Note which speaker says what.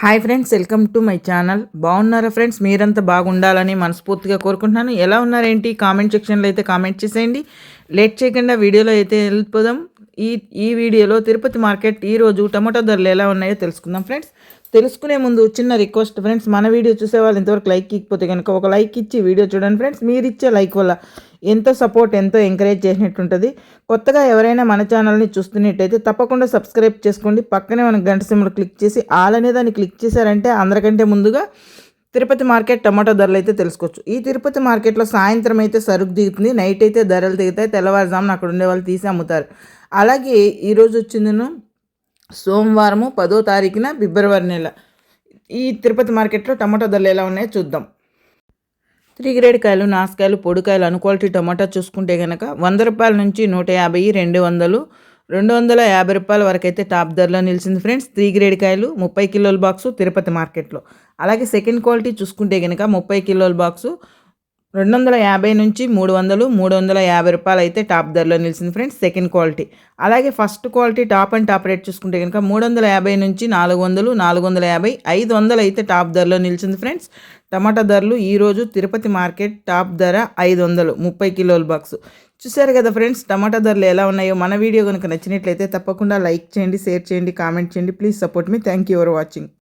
Speaker 1: Hi friends welcome to my channel బాగున్నారా friends మీరంతా బాగుండాలని మనస్ఫూర్తిగా కోరుకుంటున్నాను. ఎలా ఉన్నారేంటి? కామెంట్ సెక్షన్లో అయితే కామెంట్ చేసేయండి. లేట్ చేయకుండా వీడియోలో అయితే వెళ్ళిపోదాం. ఈ ఈ వీడియోలో తిరుపతి మార్కెట్ ఈరోజు టమాటో ధరలు ఎలా ఉన్నాయో తెలుసుకుందాం ఫ్రెండ్స్ తెలుసుకునే ముందు చిన్న రిక్వెస్ట్ ఫ్రెండ్స్ మన వీడియో చూసే వాళ్ళు ఇంతవరకు లైక్ ఇకపోతే కనుక ఒక లైక్ ఇచ్చి వీడియో చూడండి ఫ్రెండ్స్ మీరు ఇచ్చే లైక్ వల్ల ఎంతో సపోర్ట్ ఎంతో ఎంకరేజ్ చేసినట్టుంటుంది. కొత్తగా ఎవరైనా మన ఛానల్ని చూస్తున్నట్టయితే తప్పకుండా సబ్స్క్రైబ్ చేసుకోండి. పక్కనే మన గంట సింబల్ క్లిక్ చేసి ఆల్ అనే దాన్ని క్లిక్ చేశారంటే అందరికంటే ముందుగా తిరుపతి మార్కెట్ టమాటో ధరలు అయితే తెలుసుకోవచ్చు. ఈ తిరుపతి మార్కెట్లో సాయంత్రం అయితే సరుకు దిగుతుంది. నైట్ అయితే ధరలు దిగుతాయి. తెల్లవారుజామున అక్కడ ఉండే వాళ్ళు తీసి అమ్ముతారు. అలాగే ఈరోజు వచ్చిందను సోమవారము పదో తారీఖున ఫిబ్రవరి నెల. ఈ తిరుపతి మార్కెట్లో టమాటో ధరలు ఎలా ఉన్నాయో చూద్దాం. త్రీ గ్రేడ్ కాయలు నాసుకాయలు పొడికాయలు అన్క్వాలిటీ టమాటా చూసుకుంటే కనుక వంద రూపాయల నుంచి నూట యాభై రెండు వందలు రెండు వందల యాభై రూపాయల వరకు అయితే టాప్ ధరలో నిలిచింది ఫ్రెండ్స్. త్రీ గ్రేడ్ కాయలు ముప్పై కిలోల బాక్సు తిరుపతి మార్కెట్లో. అలాగే సెకండ్ క్వాలిటీ చూసుకుంటే కనుక ముప్పై కిలోల బాక్సు రెండు వందల యాభై నుంచి మూడు వందలు మూడు వందల యాభై రూపాయలు అయితే టాప్ ధరలో నిలిచింది ఫ్రెండ్స్ సెకండ్ క్వాలిటీ. అలాగే first quality top and top rate చూసుకుంటే కనుక మూడు వందల యాభై నుంచి నాలుగు వందలు నాలుగు వందల యాభై ఐదు వందలు అయితే టాప్ ధరలో నిలిచింది ఫ్రెండ్స్. టమాటా ధరలు ఈరోజు తిరుపతి మార్కెట్ టాప్ ధర ఐదు వందలు ముప్పై కిలోల బాక్స్. చూసారు కదా ఫ్రెండ్స్ టమాటా ధరలు ఎలా ఉన్నాయో మన వీడియో కనుక నచ్చినట్లయితే తప్పకుండా లైక్ చేయండి షేర్ చేయండి కామెంట్ చేయండి. Please support me. Thank you for watching.